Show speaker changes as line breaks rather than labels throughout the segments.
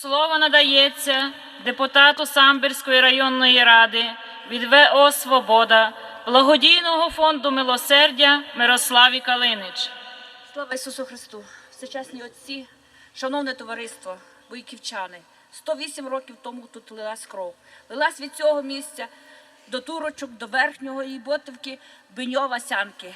Слово надається депутату Самбірської районної ради від ВО Свобода благодійного фонду милосердя Мирославі Калинич.
Слава Ісусу Христу! Всечесні отці, шановне товариство, бойківчани, 108 років тому тут лилась кров. Лилась від цього місця до турочок, до верхнього і ботивки Беньова Сянки.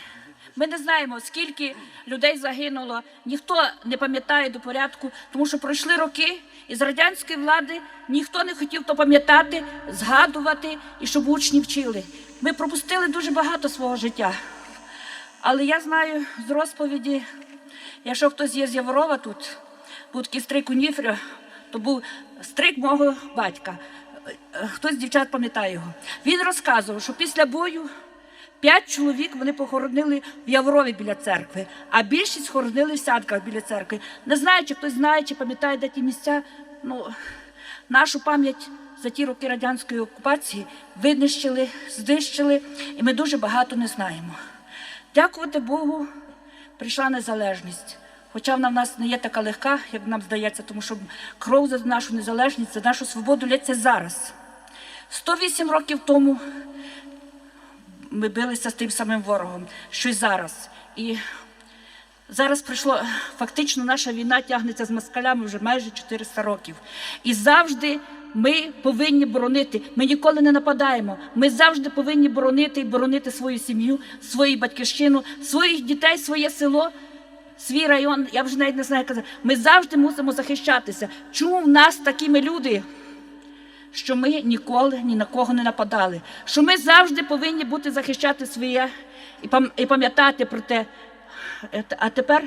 Ми не знаємо, скільки людей загинуло, ніхто не пам'ятає до порядку, тому що пройшли роки, і з радянської влади ніхто не хотів то пам'ятати, згадувати і щоб учні вчили. Ми пропустили дуже багато свого життя. Але я знаю з розповіді, якщо хтось є з Яворова тут, був такий стрик Уніфря, то був стрик мого батька. Хтось з дівчат пам'ятає його. Він розказував, що після бою п'ять чоловік вони похоронили в Яворові біля церкви, а більшість хоронили в сядках біля церкви. Не знаю, чи хтось знає, чи пам'ятає, де ті місця. Ну, нашу пам'ять за ті роки радянської окупації винищили, знищили, і ми дуже багато не знаємо. Дякувати Богу, прийшла незалежність. Хоча вона в нас не є така легка, як нам здається, тому що кров за нашу незалежність, за нашу свободу лється зараз. 108 років тому ми билися з тим самим ворогом, що й зараз. І зараз прийшло фактично наша війна тягнеться з москалями вже майже 400 років. І завжди ми повинні боронити. Ми ніколи не нападаємо. Ми завжди повинні боронити і боронити свою сім'ю, свою батьківщину, своїх дітей, своє село. Свій район, я вже навіть не знаю, казати. Ми завжди мусимо захищатися. Чому в нас такими люди? що ми ніколи ні на кого не нападали, що ми завжди повинні бути захищати своє і пам'ятати про те. Е, А тепер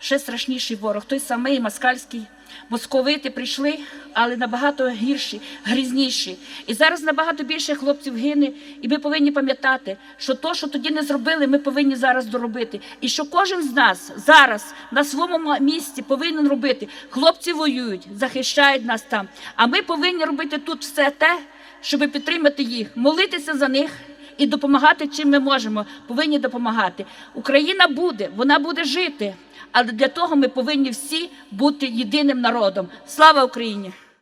ще страшніший ворог, той самий москальський. Московити прийшли, але набагато гірші, грізніші. І зараз набагато більше хлопців гине. І ми повинні пам'ятати, що то, що тоді не зробили, ми повинні зараз доробити. І що кожен з нас зараз на своєму місці повинен робити. Хлопці воюють, захищають нас там. А ми повинні робити тут все те, щоб підтримати їх, молитися за них. І допомагати, чим ми можемо, повинні допомагати. Україна буде, вона буде жити, але для того ми повинні всі бути єдиним народом. Слава Україні!